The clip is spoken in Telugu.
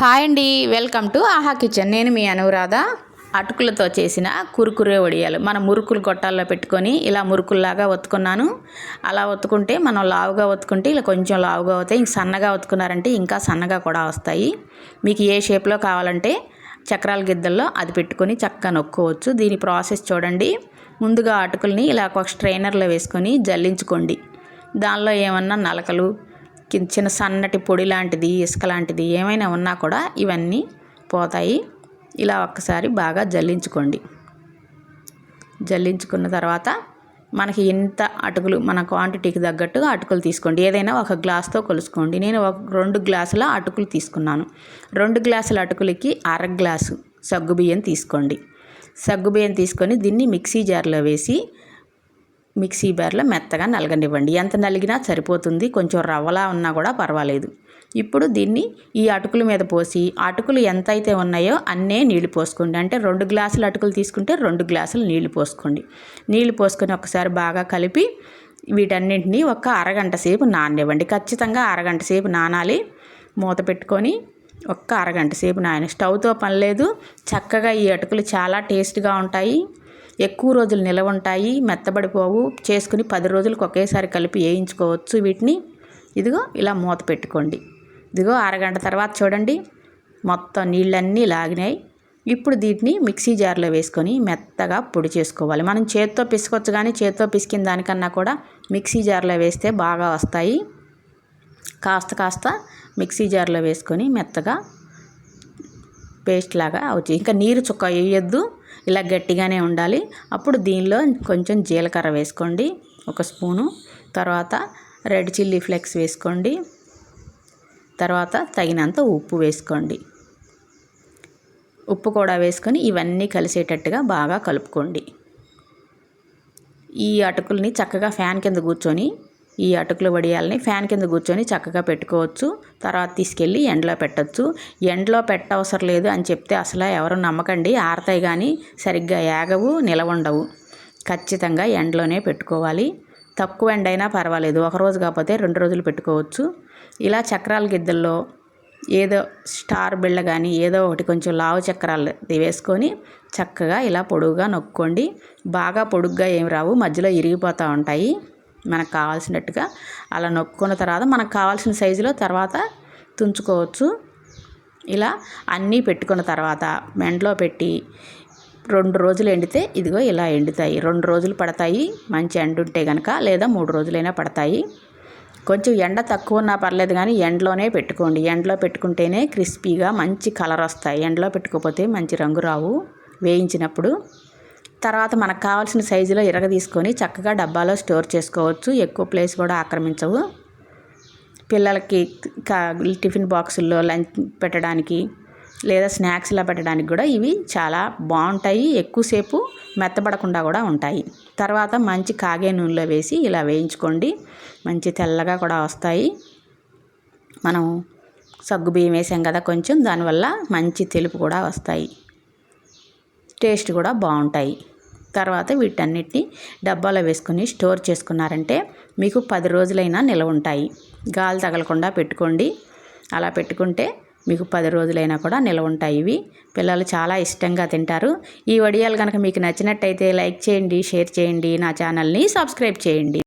హాయ్ అండి వెల్కమ్ టు ఆహా కిచెన్. నేను మీ అనురాధ. అటుకులతో చేసిన కురుకురే వడియాలు. మన మురుకులు గొట్టాల్లో పెట్టుకొని ఇలా మురుకుల్లాగా ఒత్తుకున్నాను. అలా ఒత్తుకుంటే మనం లావుగా ఒత్తుకుంటే ఇలా కొంచెం లావుగా అవుతాయి. ఇంక సన్నగా ఒత్తుకున్నారంటే ఇంకా సన్నగా కూడా వస్తాయి. మీకు ఏ షేప్లో కావాలంటే చక్రాల గిద్దల్లో అది పెట్టుకొని చక్కగా నొక్కోవచ్చు. దీని ప్రాసెస్ చూడండి. ముందుగా అటుకుల్ని ఇలా ఒక స్ట్రైనర్లో వేసుకొని జల్లించుకోండి. దానిలో ఏమన్నా నలకలు చిన్న సన్నటి పొడి లాంటిది ఇసుక లాంటిది ఏమైనా ఉన్నా కూడా ఇవన్నీ పోతాయి. ఇలా ఒక్కసారి బాగా జల్లించుకోండి. జల్లించుకున్న తర్వాత మనకి ఎంత అటుకులు మన క్వాంటిటీకి తగ్గట్టుగా అటుకులు తీసుకోండి. ఏదైనా ఒక గ్లాస్తో కొలుసుకోండి. నేను ఒక రెండు గ్లాసుల అటుకులు తీసుకున్నాను. రెండు గ్లాసుల అటుకులకి అర గ్లాసు సగ్గుబియ్యం తీసుకోండి. సగ్గుబియ్యం తీసుకొని దీన్ని మిక్సీ జార్లో వేసి మిక్సీ బేర్లో మెత్తగా నలగనివ్వండి. ఎంత నలిగినా సరిపోతుంది. కొంచెం రవ్వలా ఉన్నా కూడా పర్వాలేదు. ఇప్పుడు దీన్ని ఈ అటుకుల మీద పోసి అటుకులు ఎంత అయితే ఉన్నాయో అన్నే నీళ్ళు పోసుకోండి. అంటే రెండు గ్లాసులు అటుకులు తీసుకుంటే రెండు గ్లాసులు నీళ్ళు పోసుకోండి. నీళ్ళు పోసుకొని ఒకసారి బాగా కలిపి వీటన్నింటినీ ఒక అరగంట సేపు నాననివ్వండి. ఖచ్చితంగా అరగంట సేపు నానాలి. మూత పెట్టుకొని ఒక్క అరగంట సేపు నాయన స్టవ్తో పని లేదు. చక్కగా ఈ అటుకులు చాలా టేస్ట్గా ఉంటాయి. ఎక్కువ రోజులు నిలవ ఉంటాయి మెత్తబడిపోవు. చేసుకుని పది రోజులకు ఒకేసారి కలిపి వేయించుకోవచ్చు వీటిని. ఇదిగో ఇలా మూత పెట్టుకోండి. ఇదిగో అరగంట తర్వాత చూడండి. మొత్తం నీళ్ళన్నీ లాగినాయి. ఇప్పుడు దీటిని మిక్సీ జార్లో వేసుకొని మెత్తగా పొడి చేసుకోవాలి. మనం చేత్తో పిసుకోవచ్చు కానీ చేత్తో పిసికిన దానికన్నా కూడా మిక్సీ జార్లో వేస్తే బాగా వస్తాయి. కాస్త కాస్త మిక్సీ జార్లో వేసుకొని మెత్తగా పేస్ట్ లాగా అవుతుంది. ఇంకా నీరు చుక్క వేయొద్దు. ఇలా గట్టిగానే ఉండాలి. అప్పుడు దీనిలో కొంచెం జీలకర్ర వేసుకోండి. ఒక స్పూను. తర్వాత రెడ్ చిల్లీ ఫ్లేక్స్ వేసుకోండి. తర్వాత తగినంత ఉప్పు వేసుకోండి. ఉప్పు కూడా వేసుకొని ఇవన్నీ కలిసేటట్టుగా బాగా కలుపుకోండి. ఈ అటుకుల్ని చక్కగా ఫ్యాన్ కింద కూర్చొని ఈ అటుకులు వడియాలని ఫ్యాన్ కింద కూర్చొని చక్కగా పెట్టుకోవచ్చు. తర్వాత తీసుకెళ్ళి ఎండలో పెట్టచ్చు. ఎండలో పెట్టవసరం లేదు అని చెప్తే అసలు ఎవరు నమ్మకండి. ఆరతాయి కానీ సరిగ్గా ఏగవు నిలవండవు. ఖచ్చితంగా ఎండలోనే పెట్టుకోవాలి. తక్కువ ఎండ అయినా పర్వాలేదు. ఒక రోజు కాకపోతే రెండు రోజులు పెట్టుకోవచ్చు. ఇలా చక్రాల గిద్దల్లో ఏదో స్టార్ బిళ్ళ కానీ ఏదో ఒకటి కొంచెం లావు చక్రాలు వేసుకొని చక్కగా ఇలా పొడుగుగా నొక్కోండి. బాగా పొడుగ్గా ఏమి రావు. మధ్యలో ఇరిగిపోతూ ఉంటాయి. మనకు కావాల్సినట్టుగా అలా నొక్కున్న తర్వాత మనకు కావాల్సిన సైజులో తర్వాత తుంచుకోవచ్చు. ఇలా అన్నీ పెట్టుకున్న తర్వాత మెండలో పెట్టి రెండు రోజులు ఎండితే ఇదిగో ఇలా ఎండుతాయి. రెండు రోజులు పడతాయి. మంచి ఎండ ఉంటే కనుక లేదా మూడు రోజులైనా పడతాయి. కొంచెం ఎండ తక్కువ ఉన్నా పర్లేదు కానీ ఎండలోనే పెట్టుకోండి. ఎండలో పెట్టుకుంటేనే క్రిస్పీగా మంచి కలర్ వస్తాయి. ఎండలో పెట్టుకోకపోతే మంచి రంగు రావు వేయించినప్పుడు. తర్వాత మనకు కావాల్సిన సైజులో ఇరగ తీసుకొని చక్కగా డబ్బాలో స్టోర్ చేసుకోవచ్చు. ఎక్కువ ప్లేస్ కూడా ఆక్రమించవు. పిల్లలకి టిఫిన్ బాక్సుల్లో లంచ్ పెట్టడానికి లేదా స్నాక్స్లా పెట్టడానికి కూడా ఇవి చాలా బాగుంటాయి. ఎక్కువసేపు మెత్తబడకుండా కూడా ఉంటాయి. తర్వాత మంచి కాగే నూనెలో వేసి ఇలా వేయించుకోండి. మంచి తెల్లగా కూడా వస్తాయి. మనం సగ్గు బియ్యం వేసాం కదా కొంచెం దానివల్ల మంచి తెలుపు కూడా వస్తాయి. టేస్ట్ కూడా బాగుంటాయి. తర్వాత వీటన్నిటిని డబ్బాలో వేసుకొని స్టోర్ చేసుకున్నారంటే మీకు పది రోజులైనా నిలవ ఉంటాయి. గాలి తగలకుండా పెట్టుకోండి. అలా పెట్టుకుంటే మీకు పది రోజులైనా కూడా నిల్వ ఉంటాయి ఇవి. పిల్లలు చాలా ఇష్టంగా తింటారు. ఈ వడియాలు కనుక మీకు నచ్చినట్టయితే లైక్ చేయండి షేర్ చేయండి నా ఛానల్ని సబ్స్క్రైబ్ చేయండి.